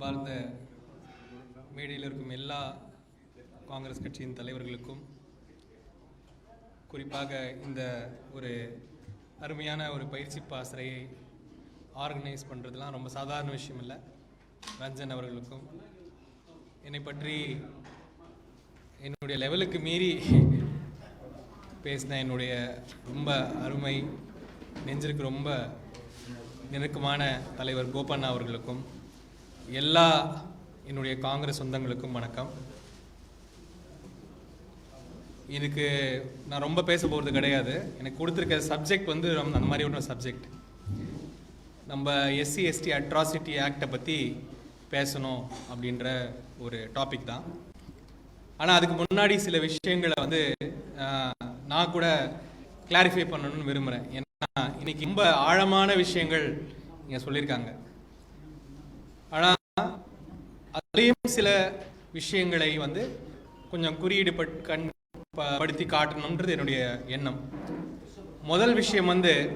அன்பார்ந்த மேடையில் இருக்கும் எல்லா காங்கிரஸ் கட்சியின் தலைவர்களுக்கும் குறிப்பாக இந்த ஒரு அருமையான ஒரு பயிற்சி பாசறையை ஆர்கனைஸ் பண்ணுறதுலாம் ரொம்ப சாதாரண விஷயம் இல்லை. ரஞ்சன் அவர்களுக்கும் என்னை பற்றி என்னுடைய லெவலுக்கு மீறி பேசின என்னுடைய ரொம்ப அருமை நெஞ்சிருக்கு ரொம்ப நெருக்கமான தலைவர் கோபண்ணா அவர்களுக்கும் எல்லா என்னுடைய காங்கிரஸ் சொந்தங்களுக்கும் வணக்கம். இதுக்கு நான் ரொம்ப பேச போகிறது கிடையாது. எனக்கு கொடுத்துருக்க சப்ஜெக்ட் வந்து அந்த மாதிரி ஒரு சப்ஜெக்ட் நம்ம எஸ்சி எஸ்டி அட்ராசிட்டி ஆக்டை பற்றி பேசணும் அப்படின்ற ஒரு டாபிக் தான். ஆனால் அதுக்கு முன்னாடி சில விஷயங்களை வந்து நான் கூட கிளாரிஃபை பண்ணணும்னு விரும்புகிறேன் ஏன்னா இன்னைக்கு ரொம்ப ஆழமான விஷயங்கள் இங்கே சொல்லியிருக்காங்க. ஆனால் அதுலேயும் சில விஷயங்களை வந்து கொஞ்சம் குறியீடு பட் கண் ப- படுத்தி காட்டணுன்றது என்னுடைய எண்ணம். முதல் விஷயம் வந்து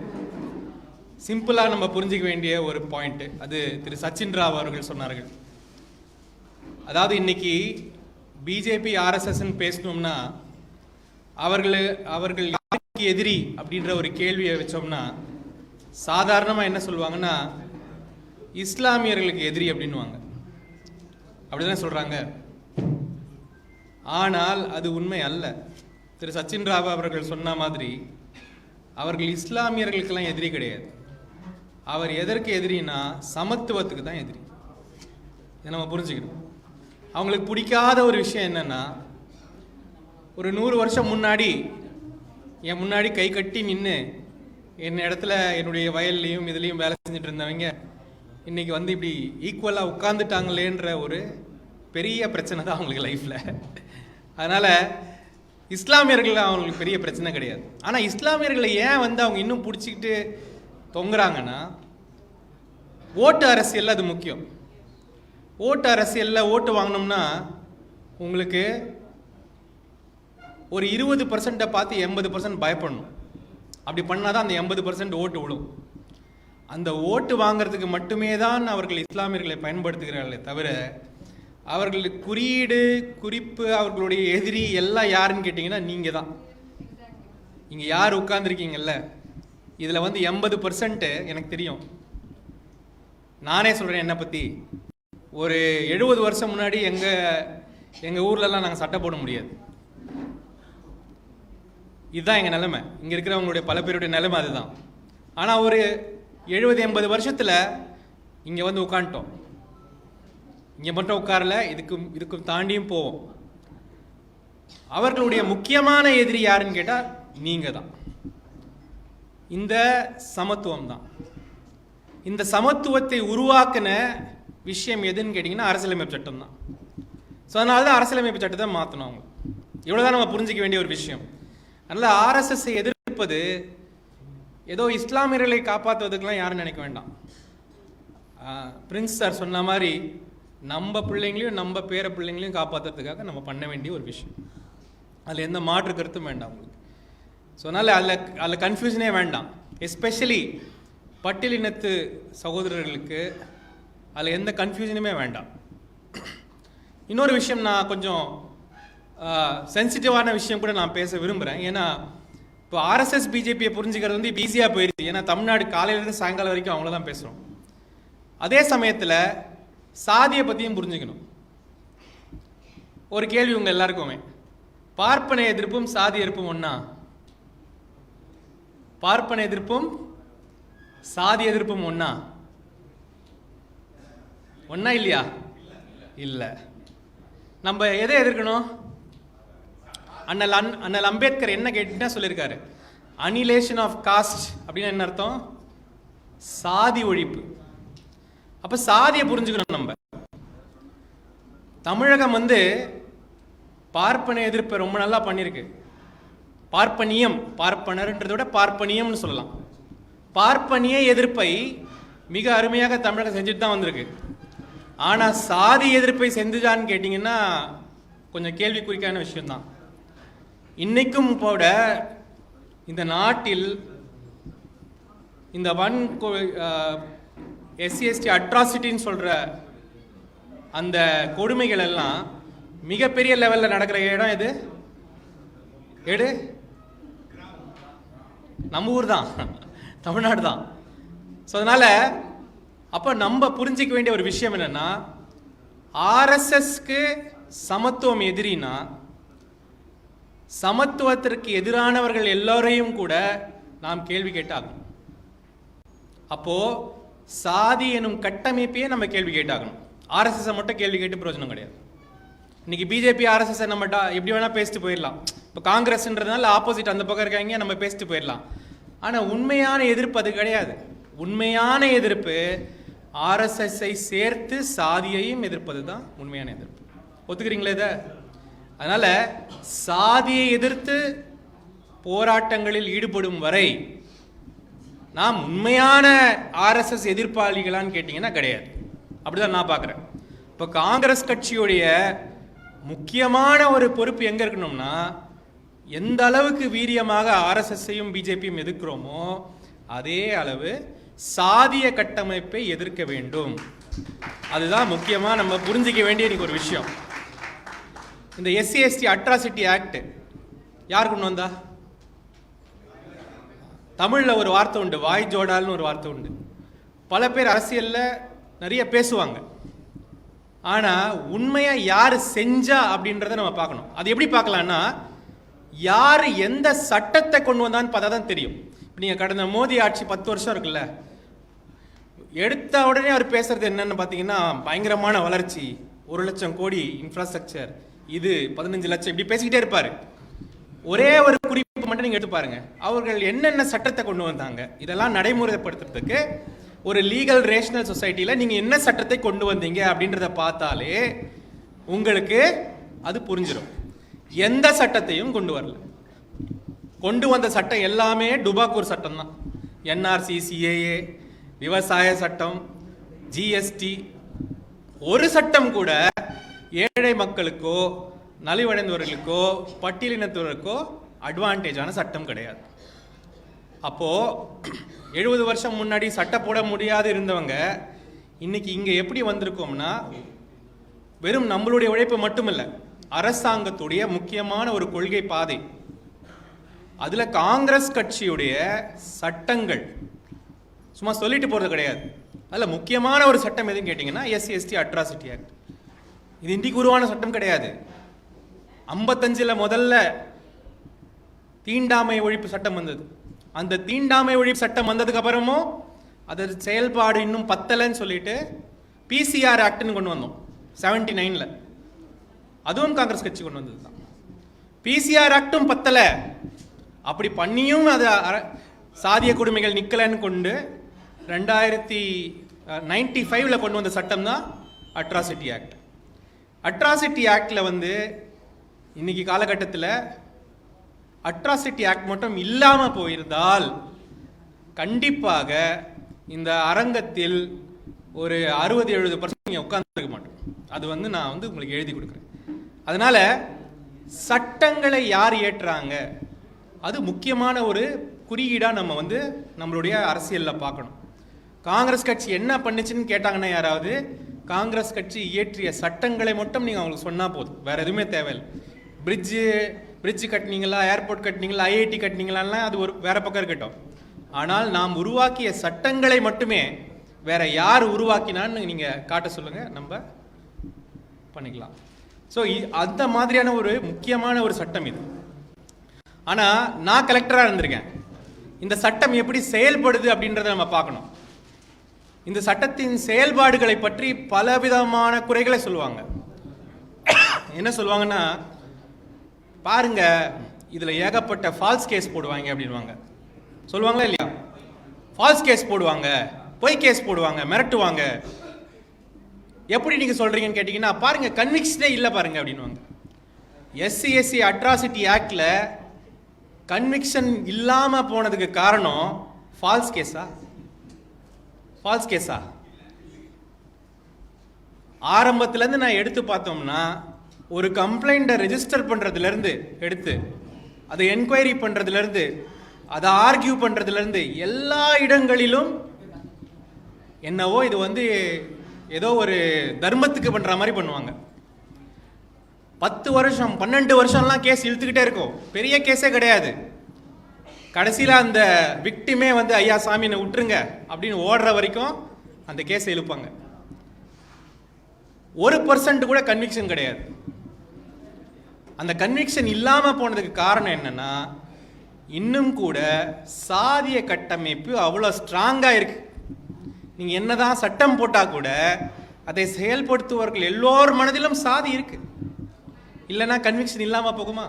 சிம்பிளாக நம்ம புரிஞ்சிக்க வேண்டிய ஒரு பாயிண்ட். அது திரு சச்சின் ராவ் அவர்கள் சொன்னார்கள். அதாவது இன்னைக்கு பிஜேபி ஆர்எஸ்எஸ்ன்னு பேசணும்னா அவர்கள் அவர்கள் யாருக்கு எதிரி அப்படின்ற ஒரு கேள்வியை வச்சோம்னா சாதாரணமாக என்ன சொல்லுவாங்கன்னா இஸ்லாமியர்களுக்கு எதிரி அப்படின்னுவாங்க. அப்படிதானே சொல்றாங்க. ஆனால் அது உண்மை அல்ல. திரு சச்சின் ராவ் அவர்கள் சொன்ன மாதிரி அவர்கள் இஸ்லாமியர்களுக்கெல்லாம் எதிரி கிடையாது. அவர் எதற்கு எதிரினா சமத்துவத்துக்கு தான் எதிரி. இதை நம்ம புரிஞ்சுக்கணும். அவங்களுக்கு பிடிக்காத ஒரு விஷயம் என்னன்னா ஒரு நூறு வருஷம் முன்னாடி என் முன்னாடி கை கட்டி நின்று என் இடத்துல என்னுடைய வயல்லையும் இதுலேயும் வேலை செஞ்சுட்டு இருந்தவங்க இன்றைக்கி வந்து இப்படி ஈக்குவலாக உட்காந்துட்டாங்களேன்ற ஒரு பெரிய பிரச்சனை தான் அவங்களுக்கு லைஃப்பில் அதனால் இஸ்லாமியர்கள் அவங்களுக்கு பெரிய பிரச்சனை கிடையாது. ஆனால் இஸ்லாமியர்களை ஏன் வந்து அவங்க இன்னும் பிடிச்சிக்கிட்டு தொங்குறாங்கன்னா ஓட்டு அரசியலில் அது முக்கியம். ஓட்டு அரசியலில் ஓட்டு வாங்கினோம்னா உங்களுக்கு ஒரு இருபது பர்சண்ட்டை பார்த்து எண்பது பர்சன்ட் பயப்படணும். அப்படி பண்ணால் தான் அந்த எண்பது பர்சன்ட் ஓட்டு விழும். அந்த ஓட்டு வாங்குறதுக்கு மட்டுமே தான் அவர்கள் இஸ்லாமியர்களை பயன்படுத்துகிறார்களே தவிர அவர்களுக்கு குறியீடு குறிப்பு அவர்களுடைய எதிரி எல்லாம் யாருன்னு கேட்டிங்கன்னா நீங்கள் தான் இங்கே யார் உட்காந்துருக்கீங்கல்ல இதில் வந்து எண்பது பர்சன்ட்டு எனக்கு தெரியும். நானே சொல்கிறேன் என்னை பற்றி ஒரு எழுபது வருஷம் முன்னாடி எங்கள் எங்கள் ஊர்லலாம் நாங்கள் சட்டை போட முடியாது. இதுதான் எங்கள் நிலைமை. இங்கே இருக்கிறவங்களுடைய பல பேருடைய நிலைமை அதுதான். ஆனால் ஒரு எழுபது எண்பது வருஷத்தில் இங்கே வந்து உட்காந்துட்டோம் இங்கே மட்டும் உட்காரல இதுக்கும் இதுக்கும் தாண்டியும் போவோம். அவர்களுடைய முக்கியமான எதிரி யாருன்னு கேட்டால் நீங்கள் தான் இந்த சமத்துவம் தான் இந்த சமத்துவத்தை உருவாக்கின விஷயம் எதுன்னு கேட்டிங்கன்னா அரசியலமைப்பு சட்டம் தான் ஸோ அதனால தான் அரசியலமைப்பு சட்டத்தை மாற்றணும் அவங்க. இவ்வளோதான் நம்ம புரிஞ்சிக்க வேண்டிய ஒரு விஷயம். அதனால் ஆர்எஸ்எஸ்ஸை எதிர்ப்பது ஏதோ இஸ்லாமியர்களை காப்பாற்றுவதுக்கெல்லாம் யாரும் நினைக்க வேண்டாம். பிரின்ஸ் சார் சொன்ன மாதிரி நம்ம பிள்ளைங்களையும் நம்ம பேர பிள்ளைங்களையும் காப்பாற்றுறதுக்காக நம்ம பண்ண வேண்டிய ஒரு விஷயம். அதில் எந்த மாற்று கருத்தும் வேண்டாம் உங்களுக்கு. ஸோ அதனால் அதில் அதில் கன்ஃபியூஷனே வேண்டாம். எஸ்பெஷலி பட்டியலினத்து சகோதரர்களுக்கு அதில் எந்த கன்ஃபியூஷனுமே வேண்டாம். இன்னொரு விஷயம் நான் கொஞ்சம் சென்சிட்டிவான விஷயம் கூட நான் பேச விரும்புகிறேன் ஏன்னா இப்போ ஆர்எஸ்எஸ் பிஜேபியை புரிஞ்சுக்கிறது வந்து இப்போ ஈஸியாக போயிடுச்சு ஏன்னா தமிழ்நாடு காலையிலேருந்து சாயங்காலம் வரைக்கும் அவங்கள தான் பேசுகிறோம் அதே சமயத்தில் சாதியை பற்றியும் புரிஞ்சுக்கணும். ஒரு கேள்வி உங்கள் எல்லாருக்குமே. பார்ப்பன எதிர்ப்பும் சாதி எதிர்ப்பும் ஒன்றா பார்ப்பன எதிர்ப்பும் சாதி எதிர்ப்பும் ஒன்றா ஒன்றா இல்லையா? இல்லை. நம்ம எதை எதிர்க்கணும்? அண்ணல் அன் அண்ணல் அம்பேத்கர் என்ன கேட்டுட்டா சொல்லியிருக்காரு. அனிலேஷன் ஆஃப் காஸ்ட் அப்படின்னு என்ன அர்த்தம்? சாதி ஒழிப்பு. அப்போ சாதியை புரிஞ்சுக்கணும் நம்ம. தமிழகம் வந்து பார்ப்பன எதிர்ப்பை ரொம்ப நல்லா பண்ணியிருக்கு. பார்ப்பனியம் பார்ப்பனர்ன்றதை விட பார்ப்பனியம்னு சொல்லலாம். பார்ப்பனிய எதிர்ப்பை மிக அருமையாக தமிழகம் செஞ்சுட்டு தான் வந்திருக்கு. ஆனா சாதி எதிர்ப்பை செஞ்சுதான்னு கேட்டிங்கன்னா கொஞ்சம் கேள்விக்குறிக்கான விஷயம்தான். இன்னைக்கும் கூட இந்த நாட்டில் இந்த வன் எஸ்சி எஸ்டி அட்ராசிட்டின்னு சொல்கிற அந்த கொடுமைகள் எல்லாம் மிகப்பெரிய லெவலில் நடக்கிற இடம் எது? எடு. நம்ம ஊர் தான். தமிழ்நாடு தான். ஸோ அதனால் அப்போ நம்ம புரிஞ்சிக்க வேண்டிய ஒரு விஷயம் என்னென்னா ஆர்எஸ்எஸ்க்கு சமத்துவம் எதிரின்னா சமத்துவத்திற்கு எதிரானவர்கள் எல்லோரையும் கூட நாம் கேள்வி கேட்டாகணும். அப்போ சாதி எனும் கட்டமைப்பையே நம்ம கேள்வி கேட்டாகணும். ஆர்எஸ்எஸ் மட்டும் கேள்வி கேட்டு பிரயோஜனம் கிடையாது. இன்னைக்கு பிஜேபி ஆர்எஸ்எஸ் நம்மட்டா எப்படி வேணா பேசிட்டு போயிடலாம். இப்போ காங்கிரஸ்ன்றதுனால ஆப்போசிட் அந்த பக்கம் இருக்காங்க நம்ம பேசிட்டு போயிடலாம். ஆனால் உண்மையான எதிர்ப்பு அது கிடையாது. உண்மையான எதிர்ப்பு ஆர்எஸ்எஸ்ஐ சேர்த்து சாதியையும் எதிர்ப்பது தான் உண்மையான எதிர்ப்பு. ஒத்துக்கிறீங்களா இதை? அதனால் சாதியை எதிர்த்து போராட்டங்களில் ஈடுபடும் வரை நாம் உண்மையான ஆர்எஸ்எஸ் எதிர்ப்பாளிகளான்னு கேட்டிங்கன்னா கிடையாது. அப்படிதான் நான் பார்க்குறேன். இப்போ காங்கிரஸ் கட்சியுடைய முக்கியமான ஒரு பொறுப்பு எங்கே இருக்கணும்னா எந்த அளவுக்கு வீரியமாக ஆர்எஸ்எஸ்ஸையும் பிஜேபியும் எதிர்க்கிறோமோ அதே அளவு சாதிய கட்டமைப்பை எதிர்க்க வேண்டும். அதுதான் முக்கியமாக நம்ம புரிஞ்சிக்க வேண்டிய இன்னைக்கு ஒரு விஷயம். இந்த எஸ்சி எஸ்டி அட்ராசிட்டி ஆக்ட் யார் கொண்டு வந்தா? தமிழில் ஒரு வார்த்தை உண்டு வாய் ஜோடால்னு ஒரு வார்த்தை உண்டு. பல பேர் அரசியலில் நிறைய பேசுவாங்க. ஆனால் உண்மையாக யார் செஞ்சா அப்படின்றத நம்ம பார்க்கணும். அது எப்படி பார்க்கலான்னா யார் எந்த சட்டத்தை கொண்டு வந்தான்னு பார்த்தா தான் தெரியும். இப்போ நீங்கள் கடந்த மோடி ஆட்சி பத்து வருஷம் இருக்குல்ல எடுத்த உடனே அவர் பேசுறது என்னன்னு பார்த்தீங்கன்னா பயங்கரமான வளர்ச்சி. ஒரு லட்சம் கோடி இன்ஃப்ராஸ்ட்ரக்சர் இது பதினஞ்சு லட்சம். இப்படி பேசிக்கிட்டே இருப்பாரு. ஒரே ஒரு குறிப்பு மட்டும் நீங்க எடுத்து பாருங்க. அவர்கள் என்னென்ன சட்டத்தை கொண்டு வந்தாங்க? இதெல்லாம் நடைமுறைப்படுத்துறதுக்கு ஒரு லீகல் ரேஷனல் சொசைட்டியில் நீங்க என்ன சட்டத்தை கொண்டு வந்தீங்க அப்படின்றத பார்த்தாலே உங்களுக்கு அது புரிஞ்சிடும் எந்த சட்டத்தையும் கொண்டு வரல. கொண்டு வந்த சட்டம் எல்லாமே டுபாக்கூர் சட்டம் தான். என்ஆர்சி சிஏஏ விவசாய சட்டம் ஜிஎஸ்டி ஒரு சட்டம் கூட ஏழை மக்களுக்கோ நலிவடைந்தவர்களுக்கோ பட்டியலினத்தவர்களுக்கோ அட்வான்டேஜான சட்டம் கிடையாது. அப்போது எழுபது வருஷம் முன்னாடி சட்டம் போட முடியாது இருந்தவங்க இன்னைக்கு இங்கே எப்படி வந்திருக்கோம்னா வெறும் நம்மளுடைய உழைப்பு மட்டுமில்ல அரசாங்கத்துடைய முக்கியமான ஒரு கொள்கை பாதை. அதில் காங்கிரஸ் கட்சியுடைய சட்டங்கள் சும்மா சொல்லிட்டு போகிறது கிடையாது. அதில் முக்கியமான ஒரு சட்டம் எதுன்னு கேட்டிங்கன்னா எஸ்சி எஸ்டி அட்ராசிட்டி ஆக்ட் இது இன்றைக்கு உருவான சட்டம் கிடையாது. ஐம்பத்தஞ்சில் முதல்ல தீண்டாமை ஒழிப்பு சட்டம் வந்தது. அந்த தீண்டாமை ஒழிப்பு சட்டம் வந்ததுக்கப்புறமும் அது செயல்பாடு இன்னும் பத்தலைன்னு சொல்லிட்டு பிசிஆர் ஆக்ட்னு கொண்டு வந்தோம். செவன்டி நைனில் அதுவும் காங்கிரஸ் கட்சி கொண்டு வந்தது தான் பிசிஆர் ஆக்டும் பத்தலை. அப்படி பண்ணியும் அது சாதிய கொடுமைகள் நிற்கலைன்னு கொண்டு ரெண்டாயிரத்தி நைன்டி ஃபைவ்ல கொண்டு வந்த சட்டம் தான் அட்ராசிட்டி ஆக்ட் அட்ராசிட்டி ஆக்டில் வந்து இன்னைக்கு காலகட்டத்தில் அட்ராசிட்டி ஆக்ட் மட்டும் இல்லாமல் போயிருந்தால் கண்டிப்பாக இந்த அரங்கத்தில் ஒரு அறுபது எழுபது பர்சன்ட் நீங்கள் உட்காந்துருக்க மாட்டோம். அது வந்து நான் வந்து உங்களுக்கு எழுதி கொடுக்குறேன். அதனால் சட்டங்களை யார் ஏற்றுறாங்க அது முக்கியமான ஒரு குறியீடாக நம்ம வந்து நம்மளுடைய அரசியலில் பார்க்கணும். காங்கிரஸ் கட்சி என்ன பண்ணுச்சுன்னு கேட்டாங்கன்னா யாராவது காங்கிரஸ் கட்சி இயற்றிய சட்டங்களை மட்டும் நீங்கள் அவங்களுக்கு சொன்னால் போதும். வேறு எதுவுமே தேவையில்லை. பிரிட்ஜு பிரிட்ஜ் கட்டினீங்களா ஏர்போர்ட் கட்டினீங்களா ஐஐடி கட்டினீங்களாலாம் அது ஒரு வேற பக்கம் இருக்கட்டும். ஆனால் நாம் உருவாக்கிய சட்டங்களை மட்டுமே வேற யார் உருவாக்கினான்னு நீங்கள் காட்ட சொல்லுங்கள் நம்ம பண்ணிக்கலாம். ஸோ அந்த மாதிரியான ஒரு முக்கியமான ஒரு சட்டம் இது. ஆனால் நான் கலெக்டராக இருந்திருக்கேன். இந்த சட்டம் எப்படி செயல்படுது அப்படின்றத நம்ம பார்க்கணும். இந்த சட்டத்தின் செயல்பாடுகளை பற்றி பலவிதமான குறைகளை சொல்லுவாங்க. என்ன சொல்லுவாங்கன்னா பாருங்க இதில் ஏகப்பட்ட ஃபால்ஸ் கேஸ் போடுவாங்க அப்படின்வாங்க சொல்லுவாங்களா இல்லையா? ஃபால்ஸ் கேஸ் போடுவாங்க பொய் கேஸ் போடுவாங்க மிரட்டுவாங்க. எப்படி நீங்கள் சொல்கிறீங்கன்னு கேட்டிங்கன்னா பாருங்க கன்விக்ஷனே இல்லை பாருங்க அப்படின்வாங்க எஸ்சி எஸ்சி அட்ராசிட்டி ஆக்டில் கன்விக்ஷன் இல்லாமல் போனதுக்கு காரணம் ஃபால்ஸ் கேஸா ஃபால்ஸ் கேஸா ஆரம்பத்துலேருந்து நான் எடுத்து பார்த்தோம்னா ஒரு கம்ப்ளைண்ட்டை ரெஜிஸ்டர் பண்ணுறதுலேருந்து எடுத்து அதை என்கொயரி பண்ணுறதுலேருந்து அதை ஆர்கியூ பண்ணுறதுலேருந்து எல்லா இடங்களிலும் என்னவோ இது வந்து ஏதோ ஒரு தர்மத்துக்கு பண்ணுற மாதிரி பண்ணுவாங்க. பத்து வருஷம் பன்னெண்டு வருஷம்லாம் கேஸ் இழுத்துக்கிட்டே இருக்கும். பெரிய கேஸே கிடையாது. கடைசியில் அந்த விக்டிமே வந்து ஐயா சாமி என்னை விட்டுருங்க அப்படின்னு ஓடுற வரைக்கும் அந்த கேஸை இழுப்பாங்க. ஒரு பர்சன்ட் கூட கன்விக்ஷன் கிடையாது. அந்த கன்விக்ஷன் இல்லாமல் போனதுக்கு காரணம் என்னன்னா இன்னும் கூட சாதிய கட்டமைப்பு அவ்வளோ ஸ்ட்ராங்காக இருக்கு. நீங்கள் என்னதான் சட்டம் போட்டால் கூட அதை செயல்படுத்துவர்கள் எல்லோர் மனதிலும் சாதி இருக்கு. இல்லைன்னா கன்விக்ஷன் இல்லாமல் போகுமா?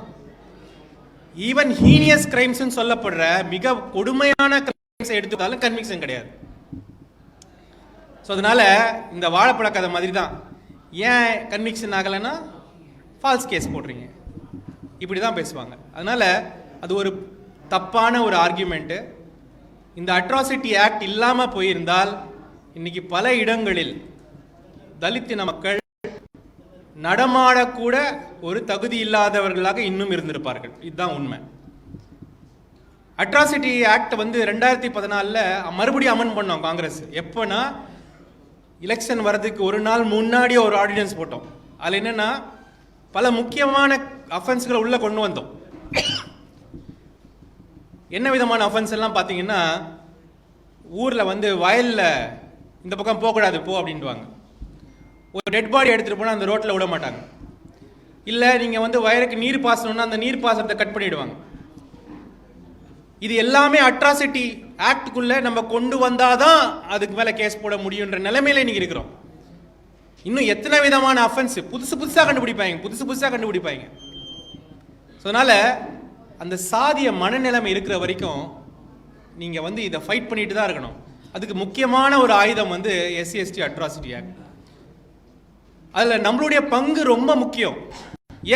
ஈவன் ஹீனியஸ் கிரைம்ஸ் சொல்லப்படுற மிக கொடுமையான கிரைம்ஸ் எடுத்துக்கிட்டாலும் கன்விக்ஷன் கிடையாது. ஸோ அதனால இந்த வாழைப்பழ கதை மாதிரி தான் ஏன் கன்விக்ஷன் ஆகலைன்னா ஃபால்ஸ் கேஸ் போடுறீங்க. இப்படி தான் பேசுவாங்க. அதனால அது ஒரு தப்பான ஒரு ஆர்கியூமெண்ட்டு இந்த அட்ராசிட்டி ஆக்ட் இல்லாமல் போயிருந்தால் இன்னைக்கு பல இடங்களில் தலித்தின மக்கள் நடமாடக்கூட ஒரு தகுதி இல்லாதவர்களாக இன்னும் இருந்திருப்பார்கள். இதுதான் உண்மை. அட்ராசிட்டி ஆக்ட் வந்து ரெண்டாயிரத்தி பதினாலில் மறுபடியும் அமன் பண்ணோம் காங்கிரஸ். எப்போனா எலெக்ஷன் வர்றதுக்கு ஒரு நாள் முன்னாடி ஒரு ஆர்டினன்ஸ் போட்டோம். அதில் என்னென்னா பல முக்கியமான அஃபென்ஸ்களை உள்ளே கொண்டு வந்தோம். என்ன விதமான அஃபென்ஸ் எல்லாம் பார்த்தீங்கன்னா ஊரில் வந்து வயலில் இந்த பக்கம் போகக்கூடாது போ அப்படின்டுவாங்க ஒரு டெட் பாடி எடுத்துகிட்டு போனால் அந்த ரோட்டில் விட மாட்டாங்க. இல்லை நீங்கள் வந்து வயலுக்கு நீர் பாசணும்னா அந்த நீர் பாசனத்தை கட் பண்ணிவிடுவாங்க இது எல்லாமே அட்ராசிட்டி ஆக்டுக்குள்ளே நம்ம கொண்டு வந்தால் தான் அதுக்கு மேலே கேஸ் போட முடியுன்ற நிலைமையில இன்றைக்கி இருக்கிறோம். இன்னும் எத்தனை விதமான அஃபென்ஸ் புதுசு புதுசாக கண்டுபிடிப்பாங்க புதுசு புதுசாக கண்டுபிடிப்பாங்க. ஸோ அதனால் அந்த சாதிய மனநிலைமை இருக்கிற வரைக்கும் நீங்கள் வந்து இதை ஃபைட் பண்ணிட்டு தான் இருக்கணும். அதுக்கு முக்கியமான ஒரு ஆயுதம் வந்து எஸ்சிஎஸ்டி அட்ராசிட்டி ஆக்ட் அதில் நம்மளுடைய பங்கு ரொம்ப முக்கியம்.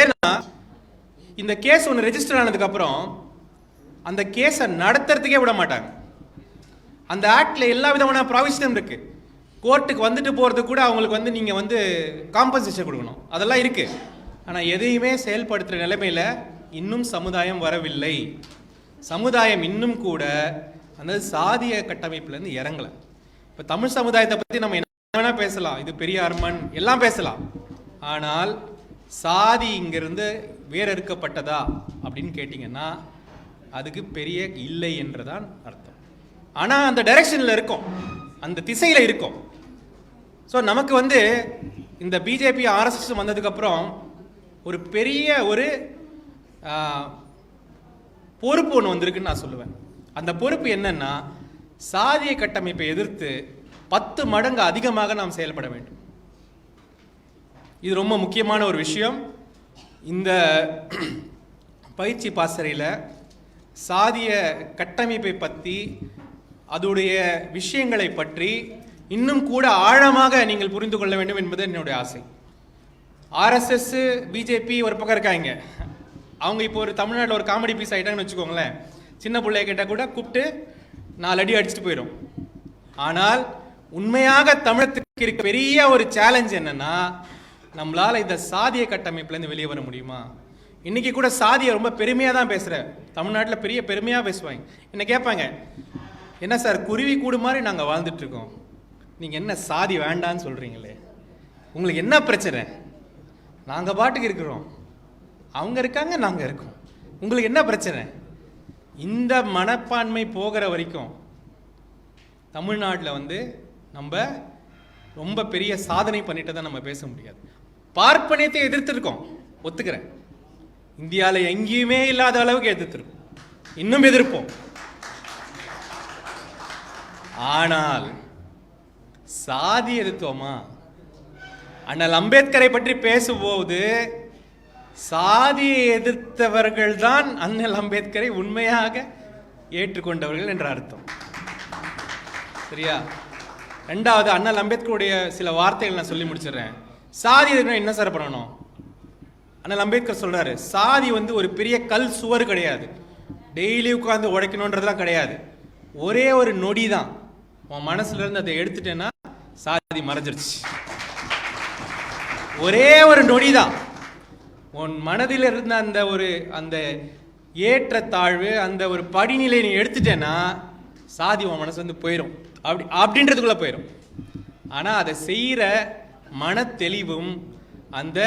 ஏன்னா இந்த கேஸ் ஒன்று ரெஜிஸ்டர் ஆனதுக்கப்புறம் அந்த கேஸை நடத்துறதுக்கே விட மாட்டாங்க. அந்த ஆக்டில் எல்லா விதமான ப்ராவிஷனும் இருக்குது கோர்ட்டுக்கு வந்துட்டு போகிறது கூட அவங்களுக்கு வந்து நீங்கள் வந்து காம்பன்சேஷன் கொடுக்கணும். அதெல்லாம் இருக்குது ஆனால் எதையுமே செயல்படுத்துகிற நிலைமையில் இன்னும் சமுதாயம் வரவில்லை. சமுதாயம் இன்னும் கூட அந்த சாதிய கட்டமைப்புலேருந்து இறங்கலை. இப்போ தமிழ் சமுதாயத்தை பற்றி நம்ம என்ன வேணா பேசலாம். இது பெரிய அர்மன். எல்லாம் பேசலாம். ஆனால் சாதி இங்கிருந்து வேறறுக்கப்பட்டதா அப்படின்னு கேட்டிங்கன்னா அதுக்கு பெரிய இல்லை என்றுதான் அர்த்தம். ஆனால் அந்த டைரக்ஷனில் இருக்கும். அந்த திசையில் இருக்கும். ஸோ நமக்கு வந்து இந்த பிஜேபி ஆர்எஸ்எஸ் வந்ததுக்கப்புறம் ஒரு பெரிய ஒரு பொறுப்பு ஒன்று வந்திருக்குன்னு நான் சொல்லுவேன். அந்த பொறுப்பு என்னன்னா சாதிய கட்டமைப்பை எதிர்த்து பத்து மடங்கு அதிகமாக நாம் செயல்பட வேண்டும். இது ரொம்ப முக்கியமான ஒரு விஷயம். இந்த பயிற்சி பாசறையில் சாதிய கட்டமைப்பை பற்றி அதோடைய விஷயங்களை பற்றி இன்னும் கூட ஆழமாக நீங்கள் புரிந்து கொள்ள வேண்டும் என்பது என்னுடைய ஆசை. ஆர்எஸ்எஸ் பிஜேபி ஒரு பக்கம் இருக்காங்க. அவங்க இப்போ ஒரு தமிழ்நாட்டில் ஒரு காமெடி பீஸ் ஆகிட்டாங்கன்னு வச்சுக்கோங்களேன். சின்ன பிள்ளைய கேட்டால் கூட கூப்பிட்டு நாலு அடி அடிச்சுட்டு போயிடும் ஆனால் உண்மையாக தமிழத்துக்கு இருக்க பெரிய ஒரு சேலஞ்ச் என்னன்னா நம்மளால இந்த சாதிய கட்டமைப்புலேருந்து வெளியே வர முடியுமா? இன்னைக்கு கூட சாதியை ரொம்ப பெருமையாக தான் பேசுகிறேன் தமிழ்நாட்டில் பெரிய பெருமையாக பேசுவாங்க. என்ன கேட்பாங்க? என்ன சார் குருவி கூடு மாதிரி நாங்கள் வாழ்ந்துட்டுருக்கோம் நீங்கள் என்ன சாதி வேண்டான்னு சொல்கிறீங்களே உங்களுக்கு என்ன பிரச்சனை? நாங்கள் பாட்டுக்கு இருக்கிறோம். அவங்க இருக்காங்க நாங்கள் இருக்கோம். உங்களுக்கு என்ன பிரச்சனை? இந்த மனப்பான்மை போகிற வரைக்கும் தமிழ்நாட்டில் வந்து நம்ம ரொம்ப பெரிய சாதனை பண்ணிட்டு தான் நம்ம பேச முடியாது. பார்ப்பனியத்தை எதிர்த்துருக்கோம். ஒத்துக்கிறேன். இந்தியாவில் எங்கேயுமே இல்லாத அளவுக்கு எதிர்த்துருக்கோம். இன்னும் எதிர்ப்போம். ஆனால் சாதி எதிர்த்தோமா? அண்ணல் அம்பேத்கரை பற்றி பேசும்போது சாதியை எதிர்த்தவர்கள் தான் அண்ணல் அம்பேத்கரை உண்மையாக ஏற்றுக்கொண்டவர்கள் என்ற அர்த்தம். சரியா? ரெண்டாவது அண்ணல் அம்பேத்கருடைய சில வார்த்தைகள் நான் சொல்லி முடிச்சிடுறேன். சாதி எதுக்குன்னா என்ன சார் பண்ணணும்? அண்ணல் அம்பேத்கர் சொல்றாரு சாதி வந்து ஒரு பெரிய கல் சுவர் கிடையாது. டெய்லி உட்காந்து உடைக்கணுன்றதுலாம் கிடையாது. ஒரே ஒரு நொடி தான். உன் மனசுல இருந்து அதை எடுத்துட்டேன்னா சாதி மறைஞ்சிருச்சு. ஒரே ஒரு நொடி தான். உன் மனதில் இருந்த அந்த ஒரு அந்த ஏற்றத்தாழ்வு அந்த ஒரு படிநிலை நீ எடுத்துட்டேன்னா சாதி உன் மனசு வந்து போயிடும் அப்படி அப்படின்றதுக்குள்ளே போயிடும் ஆனால் அதை செய்கிற மனத்தெளிவும் அந்த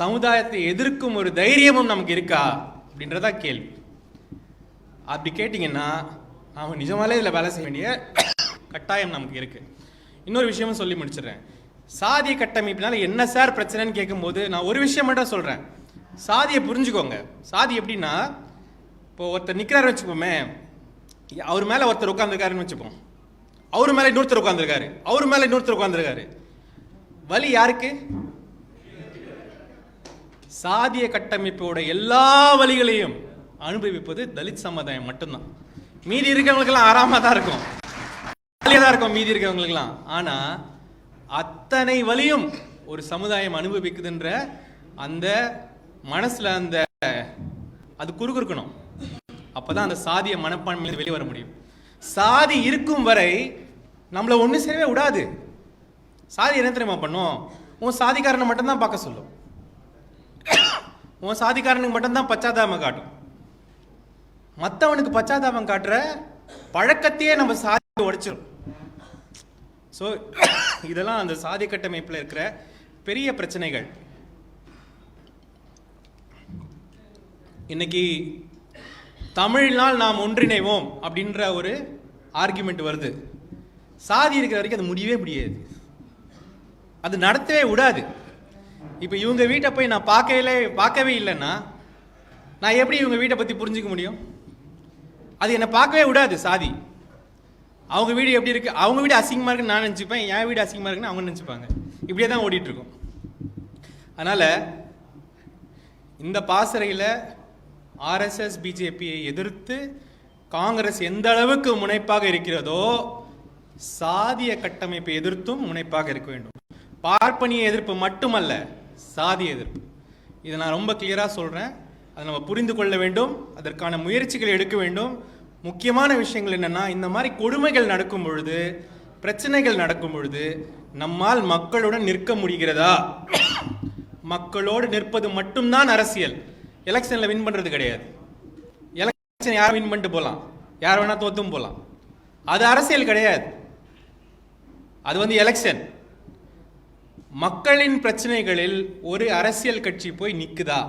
சமுதாயத்தை எதிர்க்கும் ஒரு தைரியமும் நமக்கு இருக்கா? அப்படின்றதா கேள்வி. அப்படி கேட்டிங்கன்னா அவன் நிஜமாலே இதில் வேலை செய்ய வேண்டிய கட்டாயம் நமக்கு இருக்குது இன்னொரு விஷயமும் சொல்லி முடிச்சிடுறேன். சாதிய கட்டமைப்பினால என்ன சார் பிரச்சனைன்னு கேட்கும்போது நான் ஒரு விஷயம் மட்டும் சொல்கிறேன் சாதியை புரிஞ்சுக்கோங்க. சாதி எப்படின்னா இப்போ ஒருத்தர் நிற்கிறாருன்னு வச்சுப்போமே அவர் மேலே ஒருத்தர் உட்காந்துருக்காருன்னு வச்சுப்போம். அவர் மேலே இன்னொருத்தர் உட்காந்துருக்காரு அவர் மேலே இன்னொருத்தர் உட்காந்துருக்காரு வலி யாருக்கு? சாதிய கட்டமைப்போட எல்லா வழிகளையும் அனுபவிப்பது தலித் சமுதாயம் மட்டும்தான். மீதி இருக்கவங்களுக்கெல்லாம் ஆறாம தான் இருக்கும். தான் இருக்கும் மீதி இருக்கவங்களுக்கெல்லாம் ஆனா அத்தனை வழியும் ஒரு சமுதாயம் அனுபவிக்குதுன்ற அந்த மனசுல அந்த அது குறுகுறுக்கணும். அப்போதான் அந்த சாதிய மனப்பான்மையிலிருந்து வெளியே வர முடியும். சாதி இருக்கும் வரை நம்மளை ஒன்றும் சேரவே விடாது. சாதி என்ன தெரியுமா பண்ணும்? உன் சாதிக்காரனை மட்டும்தான் பார்க்க சொல்லும். உன் சாதிக்காரனுக்கு மட்டும்தான் பச்சாதாபம் காட்டும். மற்றவனுக்கு பச்சாதாபம் காட்டுற பழக்கத்தையே நம்ம சாதி உடைச்சிடும் ஸோ இதெல்லாம் அந்த சாதி கட்டமைப்பில் இருக்கிற பெரிய பிரச்சனைகள். இன்னைக்கு தமிழ்னால் நாம் ஒன்றிணைவோம் அப்படின்ற ஒரு ஆர்குமெண்ட் வருது. சாதி இருக்கிற வரைக்கும் அது முடியவே முடியாது. அது நடத்தவே விடாது. இப்போ இவங்க வீட்டை போய் நான் பார்க்கல பார்க்கவே இல்லைன்னா நான் எப்படி இவங்க வீட்டை பற்றி புரிஞ்சுக்க முடியும்? அது என்னை பார்க்கவே விடாது சாதி. அவங்க வீடு எப்படி இருக்குது அவங்க வீடு அசிங்கமாக இருக்குன்னு நான் நினச்சிப்பேன். என் வீடு அசிங்கமாக இருக்குன்னு அவங்க நினச்சிப்பாங்க. இப்படியே தான் ஓடிட்டுருக்கோம் அதனால் இந்த பாசறையில் ஆர்எஸ்எஸ் பிஜேபியை எதிர்த்து காங்கிரஸ் எந்த அளவுக்கு முனைப்பாக இருக்கிறதோ சாதிய கட்டமைப்பை எதிர்த்தும் முனைப்பாக இருக்க வேண்டும். பார்ப்பனிய எதிர்ப்பு மட்டுமல்ல சாதி எதிர்ப்பு. இதை நான் ரொம்ப கிளியராக சொல்கிறேன் அதை நம்ம புரிந்து கொள்ள வேண்டும். அதற்கான முயற்சிகள் எடுக்க வேண்டும். முக்கியமான விஷயங்கள் என்னென்னா இந்த மாதிரி கொடுமைகள் நடக்கும் பொழுது பிரச்சனைகள் நடக்கும் பொழுது நம்மால் மக்களுடன் நிற்க முடிகிறதா? மக்களோடு நிற்பது மட்டும்தான் அரசியல். எலெக்ஷனில் வின் பண்ணுறது கிடையாது. எலெக்ஷன் யார் வின் பண்ணிட்டு போகலாம் யார் வேணால் தோற்றும் போகலாம் அது அரசியல் கிடையாது. அது வந்து எலெக்ஷன் மக்களின் பிரச்சனைகளில் ஒரு அரசியல் கட்சி போய் நிற்குதா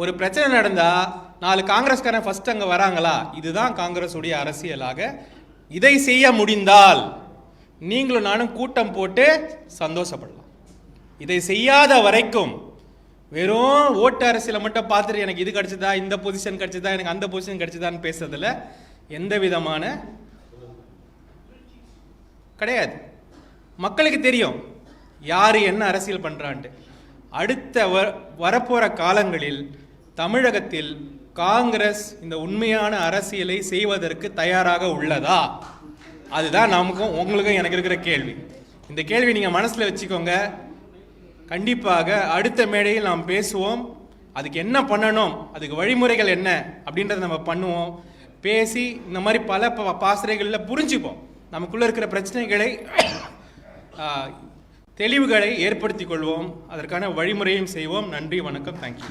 ஒரு பிரச்சனை நடந்தால் நாலு காங்கிரஸ்காரன் ஃபஸ்ட் அங்கே வராங்களா? இதுதான் காங்கிரஸுடைய அரசியலாக இதை செய்ய முடிந்தால் நீங்களும் நானும் கூட்டம் போட்டு சந்தோஷப்படலாம். இதை செய்யாத வரைக்கும் வெறும் ஓட்டு அரசியலை மட்டும் பார்த்துட்டு எனக்கு இது கிடைச்சதா இந்த பொசிஷன் கிடைச்சதா எனக்கு அந்த பொசிஷன் கிடைச்சதான்னு பேசுறதுல எந்த விதமான கிடையாது. மக்களுக்கு தெரியும் யார் என்ன அரசியல் பண்ணுறான்ட்டு அடுத்த வ- வரப்போகிற காலங்களில் தமிழகத்தில் காங்கிரஸ் இந்த உண்மையான அரசியலை செய்வதற்கு தயாராக உள்ளதா? அதுதான் நமக்கும் உங்களுக்கும் எனக்கு இருக்கிற கேள்வி. இந்த கேள்வி நீங்கள் மனசில் வச்சுக்கோங்க. கண்டிப்பாக அடுத்த மேடையில் நாம் பேசுவோம். அதுக்கு என்ன பண்ணணும்? அதுக்கு வழிமுறைகள் என்ன? அப்படின்றத நம்ம பண்ணுவோம். பேசி இந்த மாதிரி பல ப- பாசறைகளில் புரிஞ்சுப்போம். நமக்குள்ளே இருக்கிற பிரச்சனைகளை தெளிவுகளை ஏற்படுத்திக் கொள்வோம். அதற்கான வழிமுறையும் செய்வோம். நன்றி வணக்கம். தேங்க்யூ